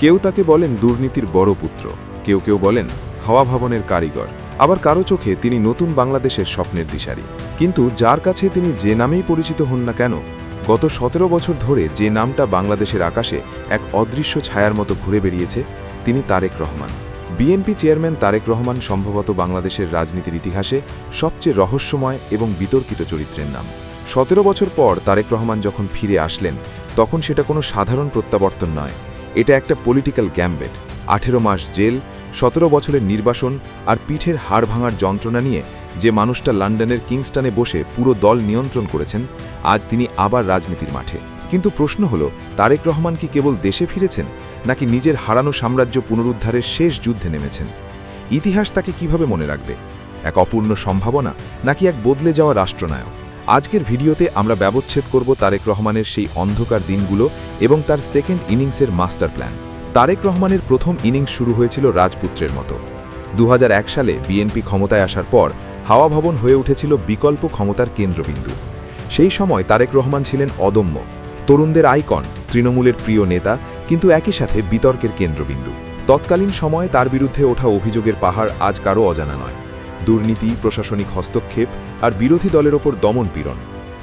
কেউ তাকে বলেন দুর্নীতির বড় পুত্র, কেউ কেউ বলেন হাওয়া ভবনের কারিগর। আবার কারও চোখে তিনি নতুন বাংলাদেশের স্বপ্নের দিশারি। কিন্তু যার কাছে তিনি যে নামেই পরিচিত হন না কেন, গত সতেরো বছর ধরে যে নামটা বাংলাদেশের আকাশে এক অদৃশ্য ছায়ার মতো ঘুরে বেরিয়েছে তিনি তারেক রহমান। বিএনপি চেয়ারম্যান তারেক রহমান সম্ভবত বাংলাদেশের রাজনীতির ইতিহাসে সবচেয়ে রহস্যময় এবং বিতর্কিত চরিত্রের নাম। সতেরো বছর পর তারেক রহমান যখন ফিরে আসলেন, তখন সেটা কোনো সাধারণ প্রত্যাবর্তন নয়। এটা একটা পলিটিক্যাল গ্যাম্বেট আঠেরো মাস জেল, সতেরো বছরের নির্বাসন আর পিঠের হাড় ভাঙার যন্ত্রণা নিয়ে যে মানুষটা লন্ডনের কিংস্টনে বসে পুরো দল নিয়ন্ত্রণ করেছেন, আজ তিনি আবার রাজনীতির মাঠে। কিন্তু প্রশ্ন হল, তারেক রহমান কি কেবল দেশে ফিরেছেন, নাকি নিজের হারানো সাম্রাজ্য পুনরুদ্ধারের শেষ যুদ্ধে নেমেছেন? ইতিহাস তাকে কীভাবে মনে রাখবে? এক অপূর্ণ সম্ভাবনা, নাকি এক বদলে যাওয়া রাষ্ট্রনায়ক? আজকের ভিডিওতে আমরা ব্যবচ্ছেদ করব তারেক রহমানের সেই অন্ধকার দিনগুলো এবং তার সেকেন্ড ইনিংসের মাস্টার প্ল্যান তারেক রহমানের প্রথম ইনিংস শুরু হয়েছিল রাজপুত্রের মতো। দু হাজার এক সালে বিএনপি ক্ষমতায় আসার পর হাওয়া ভবন হয়ে উঠেছিল বিকল্প ক্ষমতার কেন্দ্রবিন্দু। সেই সময় তারেক রহমান ছিলেন অদম্য। তরুণদের আইকন, তৃণমূলের প্রিয় নেতা, কিন্তু একই সাথে বিতর্কের কেন্দ্রবিন্দু। তৎকালীন সময়ে তার বিরুদ্ধে ওঠা অভিযোগের পাহাড় আজ কারও অজানা নয়। দুর্নীতি, প্রশাসনিক হস্তক্ষেপ আর বিরোধী দলের ওপর দমন পীড়ন।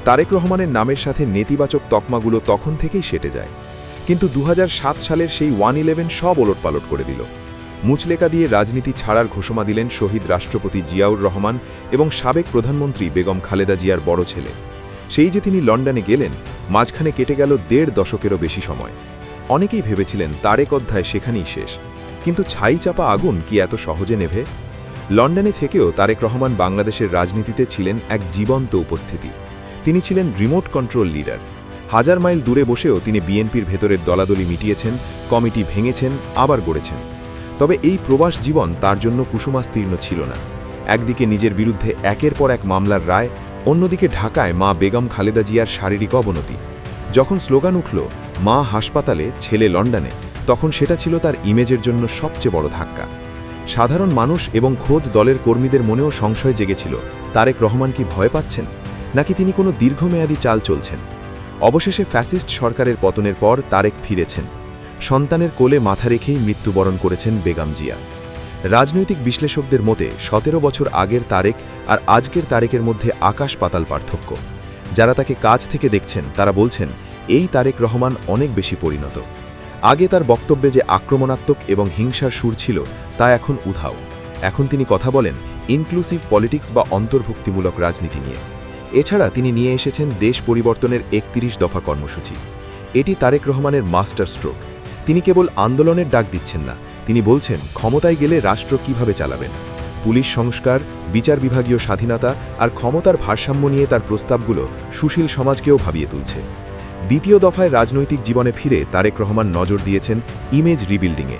তারেক রহমানের নামের সাথে নেতিবাচক তকমাগুলো তখন থেকেই সেটে যায়। কিন্তু দু হাজার সাত সালের সেই ওয়ান ইলেভেন সব ওলটপালট করে দিল। মুচলেকা দিয়ে রাজনীতি ছাড়ার ঘোষণা দিলেন শহীদ রাষ্ট্রপতি জিয়াউর রহমান এবং সাবেক প্রধানমন্ত্রী বেগম খালেদা জিয়ার বড় ছেলে। সেই যে তিনি লন্ডনে গেলেন, মাঝখানে কেটে গেল দেড় দশকেরও বেশি সময়। অনেকেই ভেবেছিলেন তারেক অধ্যায় সেখানেই শেষ। কিন্তু ছাই চাপা আগুন কি এত সহজে নেভে? লন্ডনে থেকেও তারেক রহমান বাংলাদেশের রাজনীতিতে ছিলেন এক জীবন্ত উপস্থিতি। তিনি ছিলেন রিমোট কন্ট্রোল লিডার। হাজার মাইল দূরে বসেও তিনি বিএনপির ভেতরের দলাদলি মিটিয়েছেন, কমিটি ভেঙেছেন, আবার গড়েছেন। তবে এই প্রবাস জীবন তার জন্য কুসুমাস্তীর্ণ ছিল না। একদিকে নিজের বিরুদ্ধে একের পর এক মামলার রায়, অন্যদিকে ঢাকায় মা বেগম খালেদা জিয়ার শারীরিক অবনতি। যখন স্লোগান উঠল, মা হাসপাতালে, ছেলে লন্ডনে, তখন সেটা ছিল তার ইমেজের জন্য সবচেয়ে বড় ধাক্কা। সাধারণ মানুষ এবং খোদ দলের কর্মীদের মনেও সংশয় জেগেছিল, তারেক রহমান কি ভয় পাচ্ছেন, নাকি তিনি কোনো দীর্ঘমেয়াদী চাল চলছেন? অবশেষে ফ্যাসিস্ট সরকারের পতনের পর তারেক ফিরেছেন। সন্তানের কোলে মাথা রেখেই মৃত্যুবরণ করেছেন বেগম জিয়া। রাজনৈতিক বিশ্লেষকদের মতে, সতেরো বছর আগের তারেক আর আজকের তারেকের মধ্যে আকাশ পাতাল পার্থক্য। যারা তাকে কাজ থেকে দেখছেন, তারা বলছেন, এই তারেক রহমান অনেক বেশি পরিণত। আগে তার বক্তব্যে যে আক্রমণাত্মক এবং হিংসার সুর ছিল, তা এখন উধাও। এখন তিনি কথা বলেন ইনক্লুসিভ পলিটিক্স বা অন্তর্ভুক্তিমূলক রাজনীতি নিয়ে। এছাড়া তিনি নিয়ে এসেছেন দেশ পরিবর্তনের একত্রিশ দফা কর্মসূচি। এটি তারেক রহমানের মাস্টার স্ট্রোক। তিনি কেবল আন্দোলনের ডাক দিচ্ছেন না, তিনি বলছেন ক্ষমতায় গেলে রাষ্ট্র কীভাবে চালাবেন? পুলিশ সংস্কার, বিচার বিভাগীয় স্বাধীনতা আর ক্ষমতার ভারসাম্য নিয়ে তার প্রস্তাবগুলো সুশীল সমাজকেও ভাবিয়ে তুলছে। দ্বিতীয় দফায় রাজনৈতিক জীবনে ফিরে তারেক রহমান নজর দিয়েছেন ইমেজ রিবিল্ডিংয়ে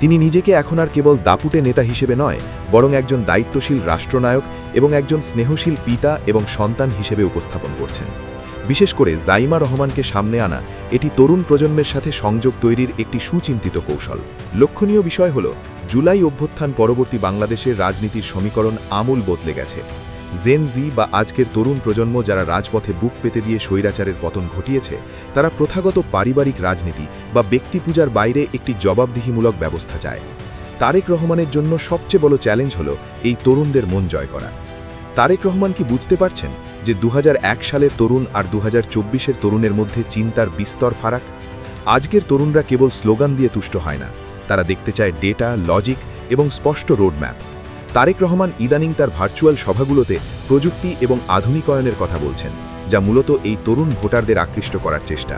তিনি নিজেকে এখন আর কেবল দাপুটে নেতা হিসেবে নয়, বরং একজন দায়িত্বশীল রাষ্ট্রনায়ক এবং একজন স্নেহশীল পিতা এবং সন্তান হিসেবে উপস্থাপন করছেন। বিশেষ করে জাইমা রহমানকে সামনে আনা এটি তরুণ প্রজন্মের সাথে সংযোগ তৈরির একটি সুচিন্তিত কৌশল। লক্ষণীয় বিষয় হল, জুলাই অভ্যুত্থান পরবর্তী বাংলাদেশের রাজনীতির সমীকরণ আমূল বদলে গেছে। জেন জি বা আজকের তরুণ প্রজন্ম যারা রাজপথে বুক পেতে দিয়ে স্বৈরাচারের পতন ঘটিয়েছে, তারা প্রথাগত পারিবারিক রাজনীতি বা ব্যক্তি পূজার বাইরে একটি জবাবদিহিমূলক ব্যবস্থা চায়। তারেক রহমানের জন্য সবচেয়ে বড় চ্যালেঞ্জ হল এই তরুণদের মন জয় করা। তারেক রহমান কি বুঝতে পারছেন যে দু হাজার এক সালের তরুণ আর দু হাজার তরুণের মধ্যে চিন্তার বিস্তর ফারাক? আজকের তরুণরা কেবল স্লোগান দিয়ে তুষ্ট হয় না, তারা দেখতে চায় ডেটা, লজিক এবং স্পষ্ট রোডম্যাপ। তারেক রহমান ইদানিং তার ভার্চুয়াল সভাগুলোতে প্রযুক্তি এবং আধুনিকায়নের কথা বলছেন, যা মূলত এই তরুণ ভোটারদের আকৃষ্ট করার চেষ্টা।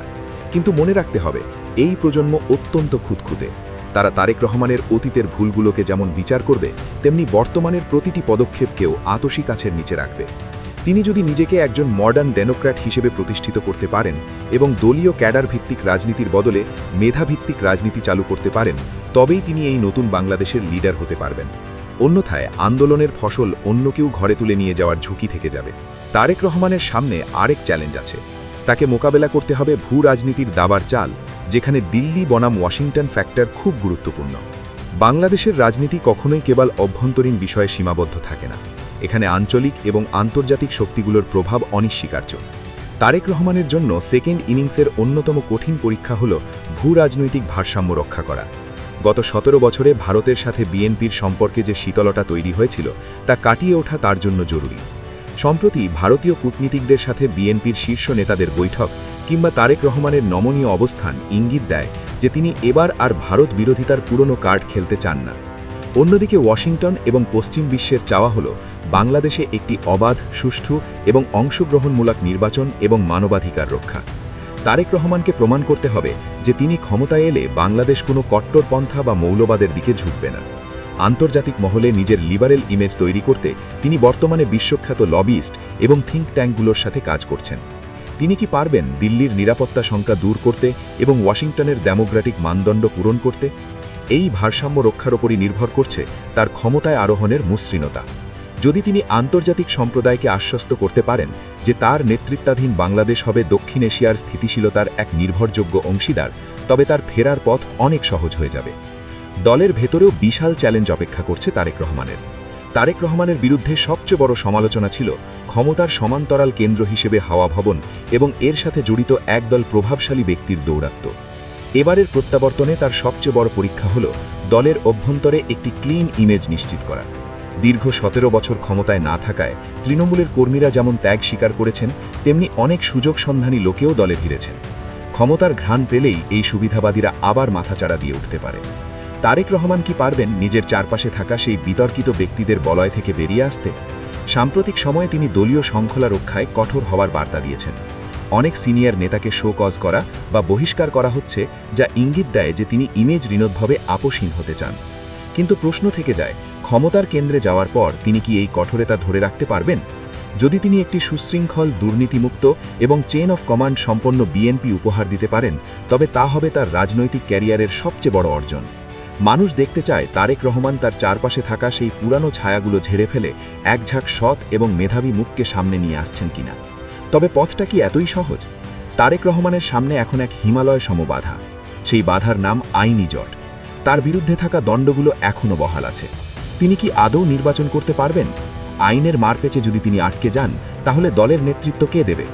কিন্তু মনে রাখতে হবে, এই প্রজন্ম অত্যন্ত খুঁতখুঁতে। তারা তারেক রহমানের অতীতের ভুলগুলোকে যেমন বিচার করবে, তেমনি বর্তমানের প্রতিটি পদক্ষেপকেও আতসী কাছের নিচে রাখবে। তিনি যদি নিজেকে একজন মডার্ন ডেমোক্র্যাট হিসেবে প্রতিষ্ঠিত করতে পারেন এবং দলীয় ক্যাডার ভিত্তিক রাজনীতির বদলে মেধাভিত্তিক রাজনীতি চালু করতে পারেন, তবেই তিনি এই নতুন বাংলাদেশের লিডার হতে পারবেন। অন্যথায় আন্দোলনের ফসল অন্য কেউ ঘরে তুলে নিয়ে যাওয়ার ঝুঁকি থেকে যাবে। তারেক রহমানের সামনে আরেক চ্যালেঞ্জ আছে। তাকে মোকাবেলা করতে হবে ভূ রাজনীতির দাবার চাল, যেখানে দিল্লি বনাম ওয়াশিংটন ফ্যাক্টর খুব গুরুত্বপূর্ণ। বাংলাদেশের রাজনীতি কখনোই কেবল অভ্যন্তরীণ বিষয়ে সীমাবদ্ধ থাকে না। এখানে আঞ্চলিক এবং আন্তর্জাতিক শক্তিগুলোর প্রভাব অনিশ্চিকার্য তারেক রহমানের জন্য সেকেন্ড ইনিংসের অন্যতম কঠিন পরীক্ষা হল ভূ রাজনৈতিক ভারসাম্য রক্ষা করা। গত সতেরো বছরে ভারতের সাথে বিএনপির সম্পর্কে যে শীতলতা তৈরি হয়েছিল, তা কাটিয়ে ওঠা তার জন্য জরুরি। সম্প্রতি ভারতীয় কূটনীতিকদের সাথে বিএনপির শীর্ষ নেতাদের বৈঠক কিংবা তারেক রহমানের নমনীয় অবস্থান ইঙ্গিত দেয় যে তিনি এবার আর ভারত বিরোধিতার পুরনো কার্ড খেলতে চান না। অন্যদিকে ওয়াশিংটন এবং পশ্চিম বিশ্বের চাওয়া হল বাংলাদেশে একটি অবাধ, সুষ্ঠু এবং অংশগ্রহণমূলক নির্বাচন এবং মানবাধিকার রক্ষা। তারেক রহমানকে প্রমাণ করতে হবে যে তিনি ক্ষমতায় এলে বাংলাদেশ কোনো কট্টরপন্থা বা মৌলবাদের দিকে ঝুঁকবে না। আন্তর্জাতিক মহলে নিজের লিবারেল ইমেজ তৈরি করতে তিনি বর্তমানে বিশ্বখ্যাত লবিস্ট এবং থিঙ্ক ট্যাঙ্কগুলোর সাথে কাজ করছেন। তিনি কি পারবেন দিল্লির নিরাপত্তা সংখ্যা দূর করতে এবং ওয়াশিংটনের ডেমোক্রেটিক মানদণ্ড পূরণ করতে? এই ভারসাম্য রক্ষার ওপরই নির্ভর করছে তার ক্ষমতায় আরোহণের মসৃণতা। যদি তিনি আন্তর্জাতিক সম্প্রদায়কে আশ্বস্ত করতে পারেন যে তার নেতৃত্বাধীন বাংলাদেশ হবে দক্ষিণ এশিয়ার স্থিতিশীলতার এক নির্ভরযোগ্য অংশীদার, তবে তার ফেরার পথ অনেক সহজ হয়ে যাবে। দলের ভেতরেও বিশাল চ্যালেঞ্জ অপেক্ষা করছে তারেক রহমানের। তারেক রহমানের বিরুদ্ধে সবচেয়ে বড় সমালোচনা ছিল ক্ষমতার সমান্তরাল কেন্দ্র হিসেবে হাওয়া ভবন এবং এর সাথে জড়িত একদল প্রভাবশালী ব্যক্তির দৌরাত্ম্য। এবারের প্রত্যাবর্তনে তার সবচেয়ে বড় পরীক্ষা হল দলের অভ্যন্তরে একটি ক্লিন ইমেজ নিশ্চিত করা। দীর্ঘ সতেরো বছর ক্ষমতায় না থাকায় তৃণমূলের কর্মীরা যেমন ত্যাগ স্বীকার করেছেন, তেমনি অনেক সুযোগ সন্ধানী লোকেও দলে ভিড়েছেন ক্ষমতার ঘ্রাণ পেলেই এই সুবিধাবাদীরা আবার মাথাচাড়া দিয়ে উঠতে পারে। তারেক রহমান কি পারবেন নিজের চারপাশে থাকা সেই বিতর্কিত ব্যক্তিদের বলয় থেকে বেরিয়ে আসতে? সাম্প্রতিক সময়ে তিনি দলীয় শৃঙ্খলা রক্ষায় কঠোর হওয়ার বার্তা দিয়েছেন। অনেক সিনিয়র নেতাকে শো কজ করা বা বহিষ্কার করা হচ্ছে, যা ইঙ্গিত দেয় যে তিনি ইমেজ ঋণোদ্ভবে আপোষহীন হতে চান। কিন্তু প্রশ্ন থেকে যায়, ক্ষমতার কেন্দ্রে যাওয়ার পর তিনি কি এই কঠোরতা ধরে রাখতে পারবেন? যদি তিনি একটি সুশৃঙ্খল, দুর্নীতিমুক্ত এবং চেন অফ কমান্ড সম্পন্ন বিএনপি উপহার দিতে পারেন, তবে তা হবে তার রাজনৈতিক ক্যারিয়ারের সবচেয়ে বড় অর্জন। মানুষ দেখতে চায়, তারেক রহমান তার চারপাশে থাকা সেই পুরানো ছায়াগুলো ঝেড়ে ফেলে এক ঝাঁক সৎ এবং মেধাবী মুখকে সামনে নিয়ে আসছেন কিনা? তবে পথটা কি এতই সহজ? তারেক রহমানের সামনে এখন এক হিমালয় সমবাধা। সেই বাধার নাম আইনি জট। তার বিরুদ্ধে থাকা দণ্ডগুলো এখনও বহাল আছে। তিনি কি আদৌ নির্বাচন করতে পারবেন? আইনের মারপেচে যদি তিনি আটকে যান, তাহলে দলের নেতৃত্ব কে দেবে?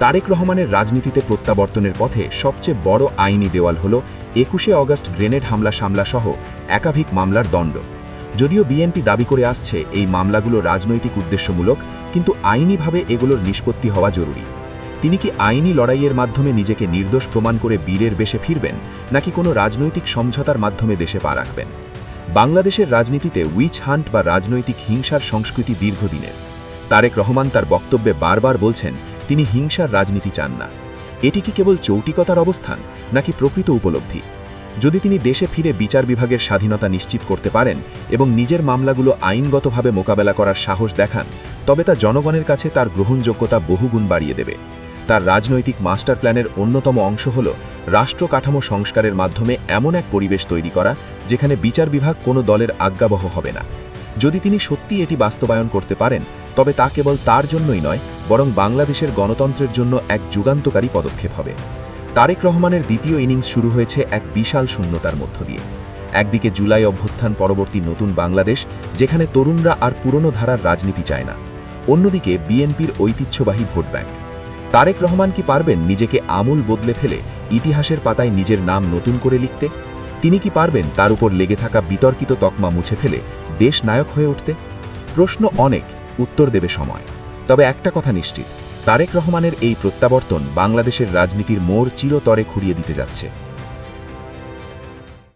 তারেক রহমানের রাজনীতিতে প্রত্যাবর্তনের পথে সবচেয়ে বড় আইনি দেওয়াল হল একুশে অগস্ট গ্রেনেড হামলা সামলা সহ একাধিক মামলার দণ্ড। যদিও বিএনপি দাবি করে আসছে, এই মামলাগুলো রাজনৈতিক উদ্দেশ্যমূলক, কিন্তু আইনিভাবে এগুলোর নিষ্পত্তি হওয়া জরুরি। তিনি কি আইনি লড়াইয়ের মাধ্যমে নিজেকে নির্দোষ প্রমাণ করে বীরের বেশে ফিরবেন, নাকি কোনো রাজনৈতিক সমঝোতার মাধ্যমে দেশে পা রাখবেন? বাংলাদেশের রাজনীতিতে উইচ হান্ট বা রাজনৈতিক হিংসার সংস্কৃতি দীর্ঘদিনের। তারেক রহমান তার বক্তব্যে বারবার বলছেন, তিনি হিংসার রাজনীতি চান না। এটি কি কেবল চৌটিকতার অবস্থান, নাকি প্রকৃত উপলব্ধি? যদি তিনি দেশে ফিরে বিচার বিভাগের স্বাধীনতা নিশ্চিত করতে পারেন এবং নিজের মামলাগুলো আইনগতভাবে মোকাবেলা করার সাহস দেখান, তবে তা জনগণের কাছে তার গ্রহণযোগ্যতা বহুগুণ বাড়িয়ে দেবে। তার রাজনৈতিক মাস্টার প্ল্যানের অন্যতম অংশ হল রাষ্ট্র কাঠামো সংস্কারের মাধ্যমে এমন এক পরিবেশ তৈরি করা, যেখানে বিচার বিভাগ কোনো দলের আজ্ঞাবহ হবে না। যদি তিনি সত্যি এটি বাস্তবায়ন করতে পারেন, তবে তা কেবল তার জন্যই নয়, বরং বাংলাদেশের গণতন্ত্রের জন্য এক যুগান্তকারী পদক্ষেপ হবে। তারেক রহমানের দ্বিতীয় ইনিংস শুরু হয়েছে এক বিশাল শূন্যতার মধ্য দিয়ে। একদিকে জুলাই অভ্যুত্থান পরবর্তী নতুন বাংলাদেশ, যেখানে তরুণরা আর পুরনো ধারার রাজনীতি চায় না। অন্যদিকে বিএনপির ঐতিহ্যবাহী ভোট ব্যাংক। তারেক রহমান কি পারবেন নিজেকে আমূল বদলে ফেলে ইতিহাসের পাতায় নিজের নাম নতুন করে লিখতে? তিনি কি পারবেন তার উপর লেগে থাকা বিতর্কিত তকমা মুছে ফেলে দেশ নায়ক হয়ে উঠতে? প্রশ্ন অনেক, উত্তর দেবে সময়। তবে একটা কথা নিশ্চিত, তারেক রহমানের এই প্রত্যাবর্তন বাংলাদেশের রাজনীতির মোড় চিরতরে খুঁড়িয়ে দিতে যাচ্ছে।